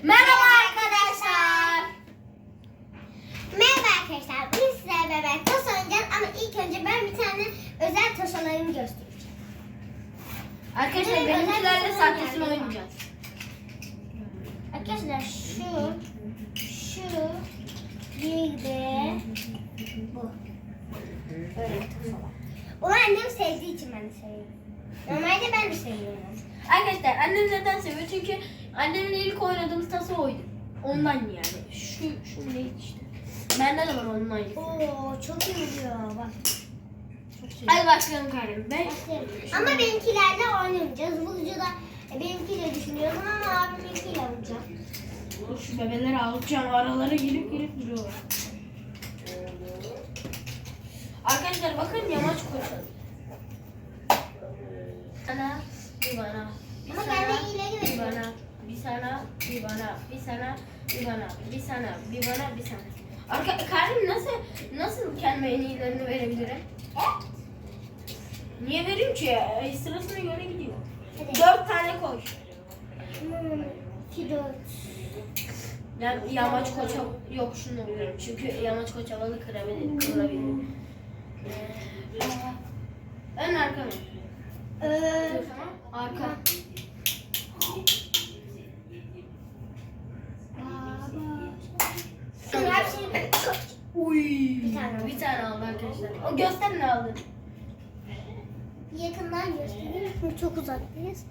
Merhaba arkadaşlar. Merhaba arkadaşlar. Bugün sizlerle beraber toz oynayacağız ama ilk önce ben bir tane özel tosalarımı göstereceğim. Arkadaşlar Evet, benimkilerle sahtesini oynayacağız. Arkadaşlar şu, şu, bir de bu. Öyle tosalar. Onu annem sevdiği için ben de seviyorum. Normalde ben de seviyorum. Arkadaşlar annem neden seviyor? Çünkü annemin ilk oynadığımız tası oydu. Ondan yani. Şu, şu neydi işte. Bende de var onun aynısı. Oo çok iyi duruyor bak. Hadi başlayalım Karim. Ben Başlayalım. Ama benimkilerle oynamayacağız. Bu videoda e, benimkiyle düşünüyorum ama abiminkiyle. Dur şu bebeleri alacağım. Aralara girip girip duruyorlar. Arkadaşlar bakın yamaç koşuyor. Ana, bir bana. Bir Ama sana, ben de iyileri bir bana, bir sana, bir bana, bir sana, bir bana, bir sana, bir bana, bir sana. Arka, Karim nasıl nasıl kendime en iyilerini verebilirim? Niye vereyim ki? E, Sırasına göre gidiyor. Hadi. Dört tane koy. Hmm, iki, dört. Ben yamaç koça yok şunu biliyorum. Çünkü yamaç koça balı kırabilir. Kırılabilir. Ön arka mı? Ee, Arka. Uy. Bir tane. Bir tane aldı arkadaşlar. O göster ne aldı? yakından göstereyim. Çok uzaktayız.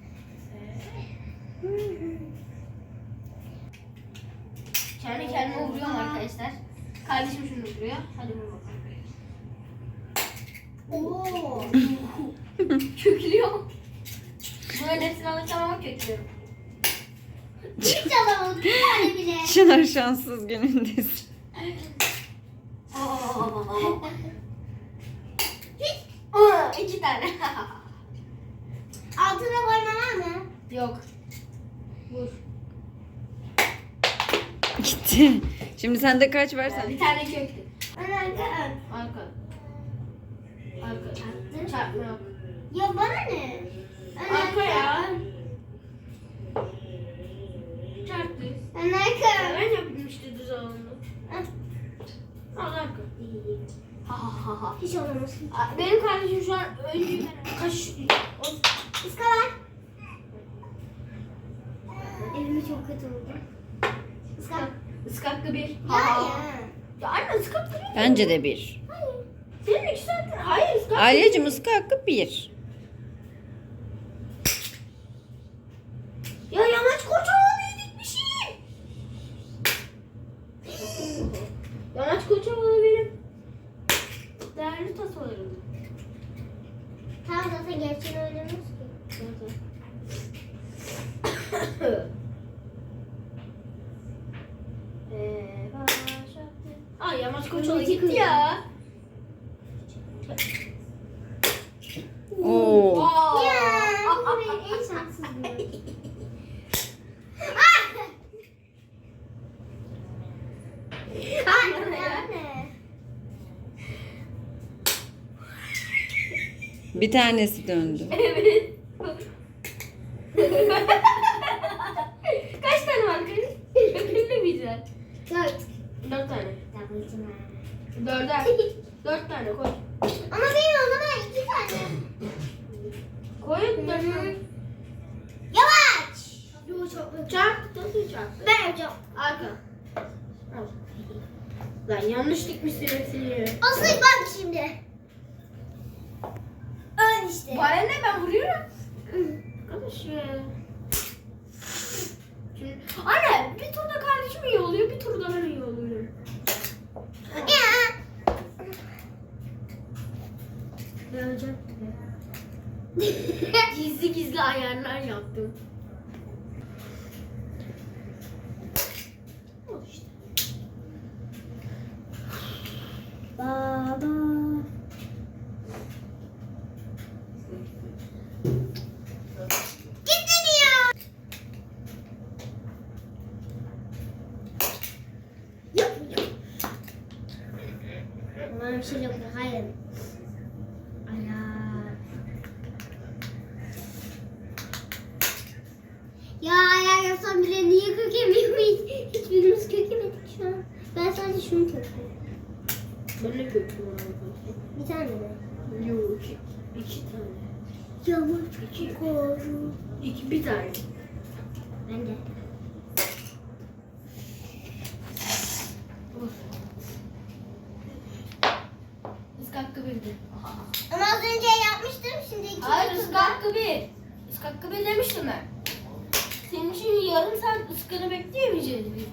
Kendi kendime vuruyorum arkadaşlar. Kardeşim şunu vuruyor. Hadi vur bakalım. Oo. Köklüyor. Bunların hepsini alacağım ama köklüyorum. Hiç alamadım bir tane bile. Çınar şanssız günündesin. Hiç İki tane. altına koyma var mı? Yok. Vur. Gitti. Şimdi sende kaç var sen? Bir tane köktü. Ön arka ön. Arka. Arka. Çarpma yok. Ya bana ne? Ön Arka ya. ön. Çarptı. Ön arka. Ben yaptım işte düz. Heh, Al arka. Ha ha ha ha. Hiç. Aa, Benim kardeşim şu an öncü kaş... o- Iskalar. Elimi çok kötü oldu. Iskal. Iskaklı bir. Ya Ha. ya. Ya anne ıskaklı bir. Bence de bir. Senin iki saattir. Hayır ıskaklı. Aileciğim ıska hakkı bir. Ya yamaç kocaman yedik bir şey. yamaç kocaman benim. Değerli tasarım. Tamam zaten gerçeğini oynamıyoruz ki. Ee, başlattı. Aa yamaç koçola gitti ya. Oo. Aa. Ya. Aa, Bu aa, benim aa. en şanssızlığım. Ah! Anne, anne. Bir tanesi döndü. Evet. Kaç tane var kız? Öpülme güzel. Dört. Dört tane. Dörder. Dört tane koy. Ama benim o zaman iki tane. Koy dört tane. Yavaş. Çarp. Nasıl çarp? Ben yapacağım. Arka. Al. Lan yanlış dikmişsin hepsini. Asıl bak şimdi. İşte. Bana ne ben vuruyorum. Ya. Şimdi, anne bir turda kardeşim iyi oluyor bir turda ben iyi oluyorum. Hocam? gizli gizli ayarlar yaptım. bir şey yok. Hayır. Ana. Ya ayar yapsam bile niye kök yemeyemeyiz? Hiçbirimiz kök yemedik şu an. Ben sadece şunu kök Ben de kök Bir tane mi? Yok iki, iki tane. Yavur çocuk oğlum. İki bir tane. Ben de. Ama az önce yapmıştım şimdi ikinci Hayır turda. ıska hakkı bir. Iska hakkı bir demiştim ben. Senin için yarım saat ıskanı bekleyemeyeceğiz biz.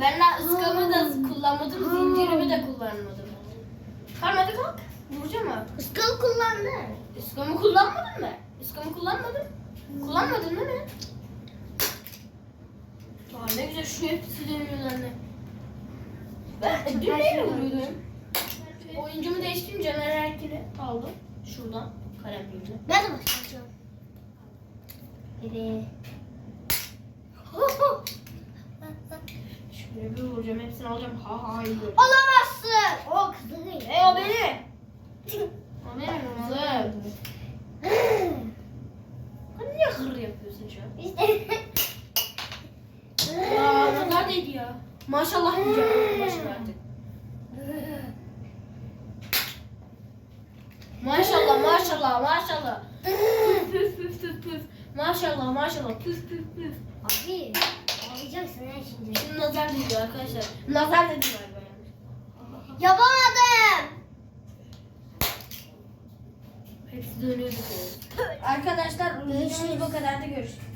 Ben daha ıskamı da kullanmadım, zincirimi de kullanmadım. Tamam hadi kalk. Vuracağım abi. Iskalı kullandı. Iskamı kullanmadın mı? Iskamı kullanmadın. Kullanmadın değil mi? Aa, ne güzel şu hepsi dönüyor anne. Ben dün neyle vuruyordum? Oyuncumu değiştirdim Caner Erkin'i aldım. Şuradan kalemliğimle. Ben de başlayacağım. Evet. Bir vuracağım hepsini alacağım. Ha ha iyi. Olamazsın. O kızı değil. Hey o benim. O benim oğlum. Hani niye hır yapıyorsun şu an? İşte. Nazar değdi ya. Maşallah diyeceğim. Maşallah artık. Maşallah maşallah maşallah. Püf püf püf püf püf. Maşallah maşallah püf püf püf. Abi. Ağlayacaksın ha şimdi. Şimdi nazar değdi arkadaşlar. Nazar dedi galiba. Yapamadım. Hepsi dönüyordu. Arkadaşlar görüşürüz bu kadar da görüşürüz.